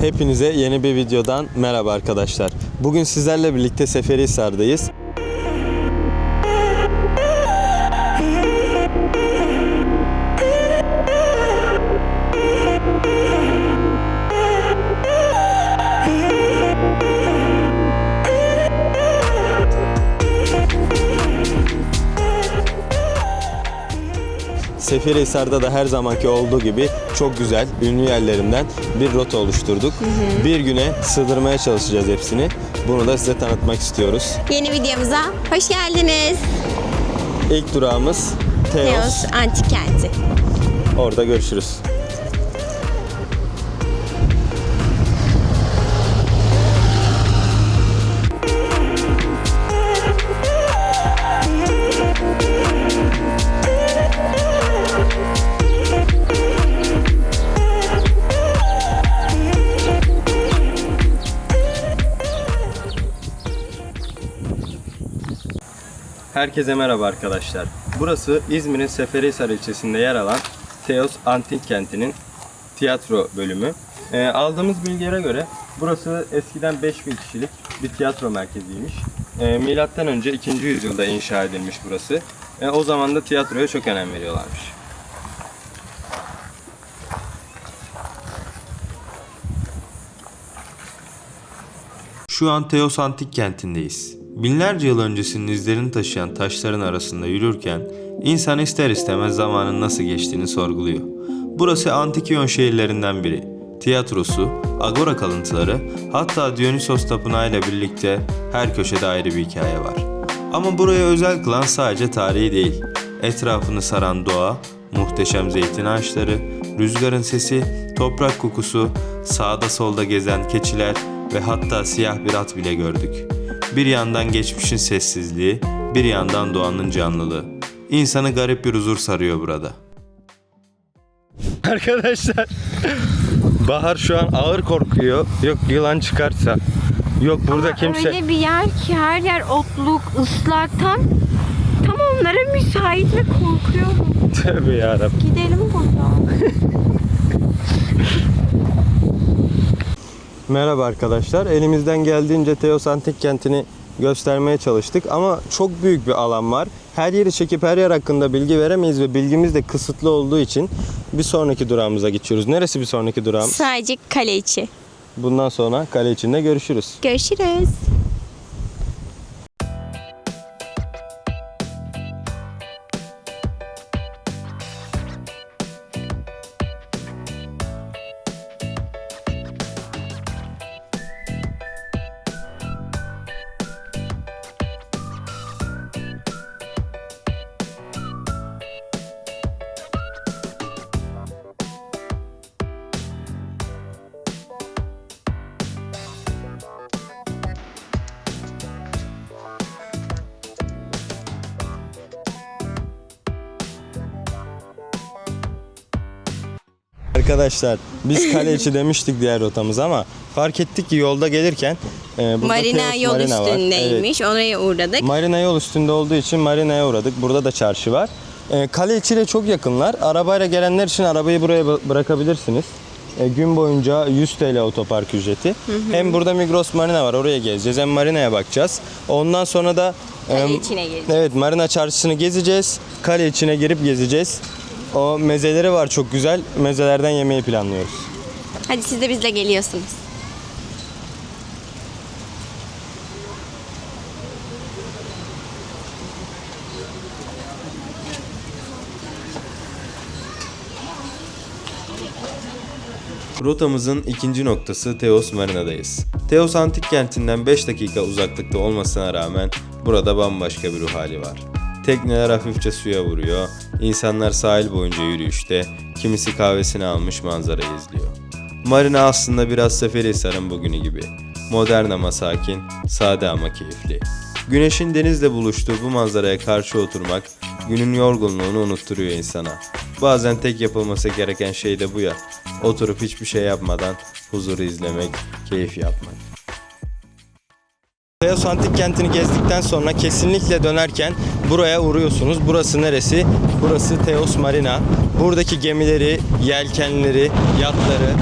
Hepinize yeni bir videodan merhaba arkadaşlar. Bugün sizlerle birlikte Seferihisar'dayız. Seferihisar'da da her zamanki olduğu gibi çok güzel, ünlü yerlerinden bir rota oluşturduk. Bir güne sığdırmaya çalışacağız hepsini. Bunu da size tanıtmak istiyoruz. Yeni videomuza hoş geldiniz. İlk durağımız Teos. Teos Antik Kenti. Orada görüşürüz. Herkese merhaba arkadaşlar. Burası İzmir'in Seferihisar ilçesinde yer alan Teos Antik Kenti'nin tiyatro bölümü. Ee, aldığımız bilgilere göre burası eskiden 5000 kişilik bir tiyatro merkeziymiş. Ee, Milattan önce 2. yüzyılda inşa edilmiş burası. Ee, o zaman da tiyatroya çok önem veriyorlarmış. Şu an Teos Antik kentindeyiz. Binlerce yıl öncesinin izlerini taşıyan taşların arasında yürürken insan ister istemez zamanın nasıl geçtiğini sorguluyor. Burası antik İyon şehirlerinden biri. Tiyatrosu, agora kalıntıları, hatta Dionysos tapınağı ile birlikte her köşede ayrı bir hikaye var. Ama buraya özel kılan sadece tarihi değil. Etrafını saran doğa, muhteşem zeytin ağaçları, rüzgarın sesi, toprak kokusu, sağda solda gezen keçiler ve hatta siyah bir at bile gördük. Bir yandan geçmişin sessizliği, bir yandan doğanın canlılığı. İnsanı garip bir huzur sarıyor burada. Arkadaşlar Bahar şu an ağır korkuyor. Yok yılan çıkarsa. Yok burada kimse... Öyle bir yer ki her yer otluk, ıslak tam tam onlara müsait ve korkuyorum. Tövbe yarabbim. Gidelim buradan. Merhaba arkadaşlar. Elimizden geldiğince Teos Antik Kenti'ni göstermeye çalıştık ama çok büyük bir alan var. Her yeri çekip her yer hakkında bilgi veremeyiz ve bilgimiz de kısıtlı olduğu için bir sonraki durağımıza geçiyoruz. Neresi bir sonraki durağımız? Sadece kale içi. Bundan sonra kale içinde görüşürüz. Görüşürüz. Arkadaşlar biz kale içi demiştik diğer rotamız ama fark ettik ki yolda gelirken e, Marina Teos yol Marina var. Evet. üstündeymiş. Oraya uğradık. Marina yol üstünde olduğu için marinaya uğradık. Burada da çarşı var. Ee, kale içiyle çok yakınlar. Arabayla gelenler için arabayı buraya bı- bırakabilirsiniz. Ee, gün boyunca 100 TL otopark ücreti. Hem burada Migros Marina var. Oraya gezeceğiz. Hem marinaya bakacağız. Ondan sonra da Kale içine gireceğiz. Evet, Marina çarşısını gezeceğiz. Kale içine girip gezeceğiz. O mezeleri var çok güzel. Mezelerden yemeyi planlıyoruz. Hadi siz de bizle geliyorsunuz. Rotamızın ikinci noktası Teos Marina'dayız. Teos antik kentinden 5 dakika uzaklıkta olmasına rağmen burada bambaşka bir ruh hali var. Tekneler hafifçe suya vuruyor, insanlar sahil boyunca yürüyüşte, kimisi kahvesini almış manzarayı izliyor. Marina aslında biraz Seferihisar'ın bugünü gibi. Modern ama sakin, sade ama keyifli. Güneşin denizle buluştuğu bu manzaraya karşı oturmak günün yorgunluğunu unutturuyor insana. Bazen tek yapılması gereken şey de bu ya. Oturup hiçbir şey yapmadan huzuru izlemek, keyif yapmak. Teos Antik Kenti'ni gezdikten sonra kesinlikle dönerken buraya uğruyorsunuz. Burası neresi? Burası Teos Marina. Buradaki gemileri, yelkenleri, yatları,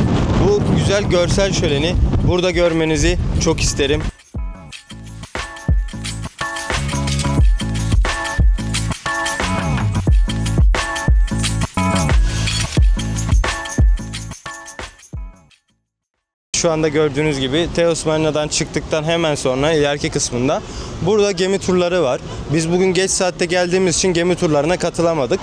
Bu güzel görsel şöleni burada görmenizi çok isterim. Şu anda gördüğünüz gibi Teos Marina'dan çıktıktan hemen sonra ileriki kısmında burada gemi turları var. Biz bugün geç saatte geldiğimiz için gemi turlarına katılamadık.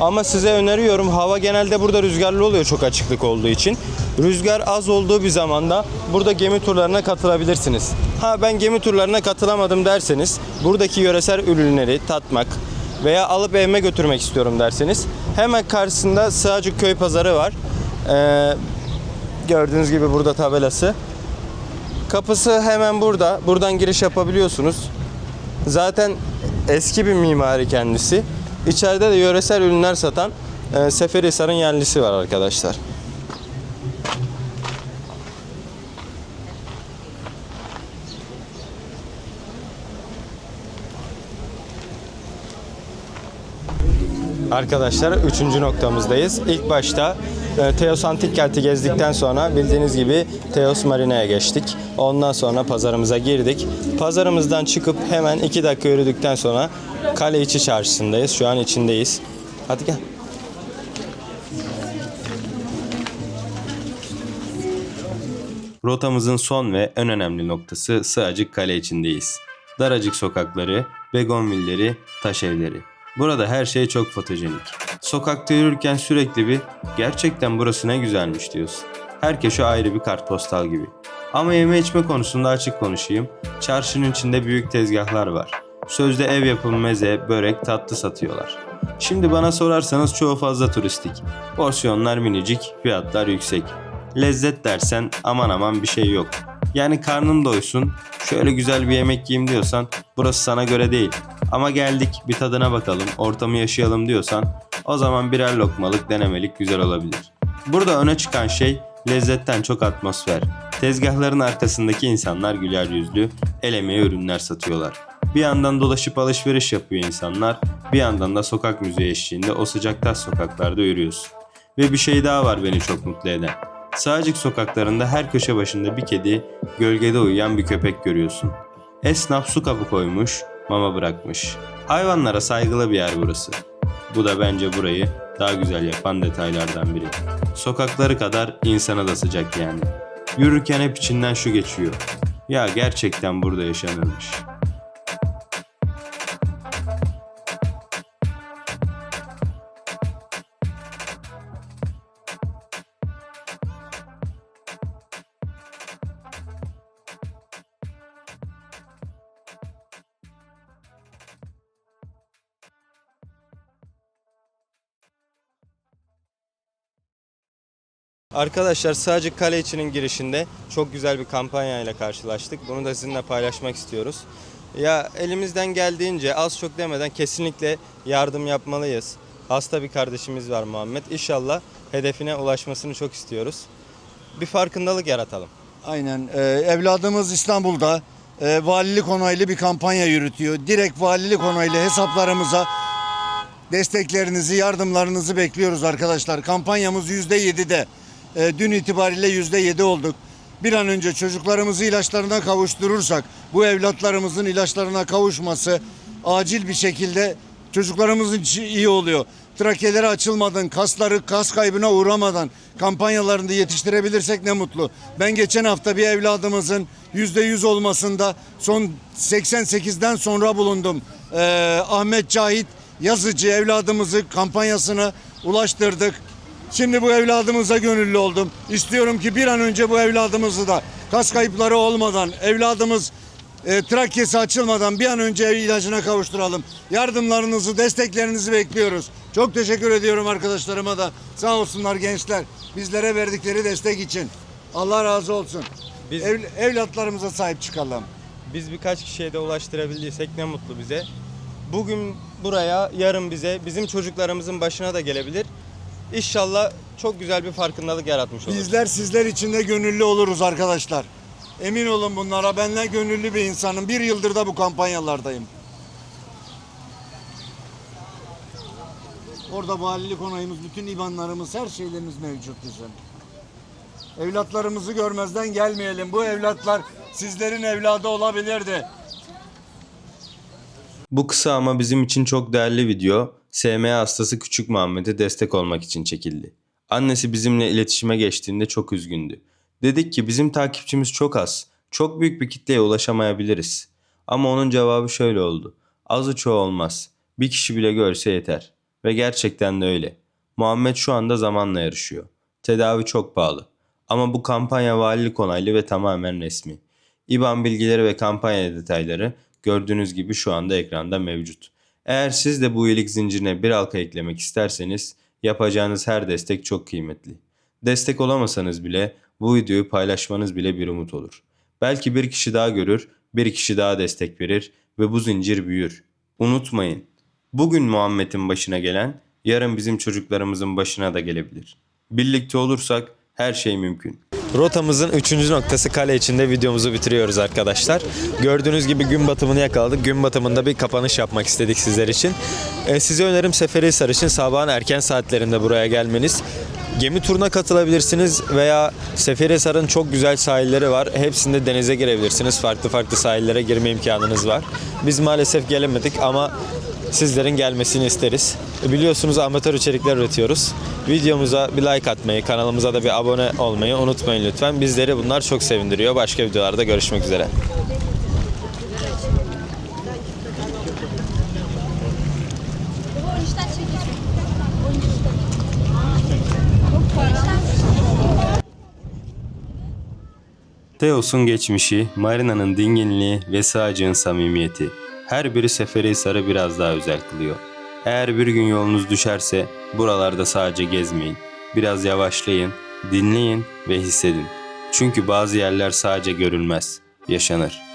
Ama size öneriyorum hava genelde burada rüzgarlı oluyor çok açıklık olduğu için. Rüzgar az olduğu bir zamanda burada gemi turlarına katılabilirsiniz. Ha ben gemi turlarına katılamadım derseniz buradaki yöresel ürünleri tatmak veya alıp evime götürmek istiyorum derseniz hemen karşısında Sığacık Köy Pazarı var. Ee, Gördüğünüz gibi burada tabelası. Kapısı hemen burada. Buradan giriş yapabiliyorsunuz. Zaten eski bir mimari kendisi. İçeride de yöresel ürünler satan e, Seferihisar'ın yerlisi var arkadaşlar. Arkadaşlar üçüncü noktamızdayız. İlk başta e, Teos Antik Kent'i gezdikten sonra bildiğiniz gibi Teos Marina'ya geçtik. Ondan sonra pazarımıza girdik. Pazarımızdan çıkıp hemen iki dakika yürüdükten sonra Kale içi çarşısındayız. Şu an içindeyiz. Hadi gel. Rotamızın son ve en önemli noktası Sığacık Kale içindeyiz. Daracık sokakları, begonvilleri, taş evleri. Burada her şey çok fotojenik. Sokakta yürürken sürekli bir gerçekten burası ne güzelmiş diyorsun. Herkes şu ayrı bir kartpostal gibi. Ama yeme içme konusunda açık konuşayım. Çarşının içinde büyük tezgahlar var. Sözde ev yapımı meze, börek, tatlı satıyorlar. Şimdi bana sorarsanız çoğu fazla turistik. Porsiyonlar minicik, fiyatlar yüksek. Lezzet dersen aman aman bir şey yok. Yani karnın doysun, şöyle güzel bir yemek yiyeyim diyorsan burası sana göre değil. Ama geldik bir tadına bakalım, ortamı yaşayalım diyorsan o zaman birer lokmalık denemelik güzel olabilir. Burada öne çıkan şey lezzetten çok atmosfer. Tezgahların arkasındaki insanlar güler yüzlü, el emeği ürünler satıyorlar. Bir yandan dolaşıp alışveriş yapıyor insanlar, bir yandan da sokak müziği eşliğinde o sıcak taş sokaklarda yürüyorsun. Ve bir şey daha var beni çok mutlu eden. Sağcık sokaklarında her köşe başında bir kedi, gölgede uyuyan bir köpek görüyorsun. Esnaf su kabı koymuş, mama bırakmış. Hayvanlara saygılı bir yer burası. Bu da bence burayı daha güzel yapan detaylardan biri. Sokakları kadar insana da sıcak yani. Yürürken hep içinden şu geçiyor. Ya gerçekten burada yaşanırmış. Arkadaşlar sadece kale içinin girişinde çok güzel bir kampanya ile karşılaştık. Bunu da sizinle paylaşmak istiyoruz. Ya elimizden geldiğince az çok demeden kesinlikle yardım yapmalıyız. Hasta bir kardeşimiz var Muhammed. İnşallah hedefine ulaşmasını çok istiyoruz. Bir farkındalık yaratalım. Aynen. Ee, evladımız İstanbul'da e, valilik onaylı bir kampanya yürütüyor. Direkt valilik onaylı hesaplarımıza desteklerinizi, yardımlarınızı bekliyoruz arkadaşlar. Kampanyamız %7'de. Ee, dün itibariyle %7 olduk. Bir an önce çocuklarımızı ilaçlarına kavuşturursak, bu evlatlarımızın ilaçlarına kavuşması acil bir şekilde çocuklarımızın için iyi oluyor. Trakeleri açılmadan, kasları kas kaybına uğramadan kampanyalarını yetiştirebilirsek ne mutlu. Ben geçen hafta bir evladımızın %100 olmasında son 88'den sonra bulundum. Ee, Ahmet Cahit yazıcı evladımızı kampanyasına ulaştırdık. Şimdi bu evladımıza gönüllü oldum. İstiyorum ki bir an önce bu evladımızı da kas kayıpları olmadan evladımız e, trakyesi açılmadan bir an önce ilacına kavuşturalım. Yardımlarınızı, desteklerinizi bekliyoruz. Çok teşekkür ediyorum arkadaşlarıma da. Sağ olsunlar gençler. Bizlere verdikleri destek için. Allah razı olsun. Biz- Ev- evlatlarımıza sahip çıkalım. Biz birkaç kişiye de ulaştırabildiysek ne mutlu bize. Bugün buraya, yarın bize, bizim çocuklarımızın başına da gelebilir. İnşallah çok güzel bir farkındalık yaratmış olur. Bizler sizler için de gönüllü oluruz arkadaşlar. Emin olun bunlara. Benden gönüllü bir insanım. Bir yıldır da bu kampanyalardayım. Orada valilik onayımız, bütün ibanlarımız, her şeylerimiz mevcut bizim. Evlatlarımızı görmezden gelmeyelim. Bu evlatlar sizlerin evladı olabilirdi. Bu kısa ama bizim için çok değerli video SMA hastası küçük Muhammed'e destek olmak için çekildi. Annesi bizimle iletişime geçtiğinde çok üzgündü. Dedik ki bizim takipçimiz çok az. Çok büyük bir kitleye ulaşamayabiliriz. Ama onun cevabı şöyle oldu. Azı çoğu olmaz. Bir kişi bile görse yeter. Ve gerçekten de öyle. Muhammed şu anda zamanla yarışıyor. Tedavi çok pahalı. Ama bu kampanya valilik onaylı ve tamamen resmi. İBAN bilgileri ve kampanya detayları gördüğünüz gibi şu anda ekranda mevcut. Eğer siz de bu iyilik zincirine bir halka eklemek isterseniz yapacağınız her destek çok kıymetli. Destek olamasanız bile bu videoyu paylaşmanız bile bir umut olur. Belki bir kişi daha görür, bir kişi daha destek verir ve bu zincir büyür. Unutmayın, bugün Muhammed'in başına gelen yarın bizim çocuklarımızın başına da gelebilir. Birlikte olursak her şey mümkün. Rotamızın 3. noktası kale içinde videomuzu bitiriyoruz arkadaşlar. Gördüğünüz gibi gün batımını yakaladık. Gün batımında bir kapanış yapmak istedik sizler için. Ee, size önerim Seferihisar için sabahın erken saatlerinde buraya gelmeniz. Gemi turuna katılabilirsiniz veya Seferihisar'ın çok güzel sahilleri var. Hepsinde denize girebilirsiniz. Farklı farklı sahillere girme imkanınız var. Biz maalesef gelemedik ama sizlerin gelmesini isteriz. Biliyorsunuz amatör içerikler üretiyoruz. Videomuza bir like atmayı, kanalımıza da bir abone olmayı unutmayın lütfen. Bizleri bunlar çok sevindiriyor. Başka videolarda görüşmek üzere. Teos'un geçmişi, Marina'nın dinginliği ve Sağcı'nın samimiyeti. Her biri Seferihisar'ı biraz daha özel kılıyor. Eğer bir gün yolunuz düşerse buralarda sadece gezmeyin. Biraz yavaşlayın, dinleyin ve hissedin. Çünkü bazı yerler sadece görülmez, yaşanır.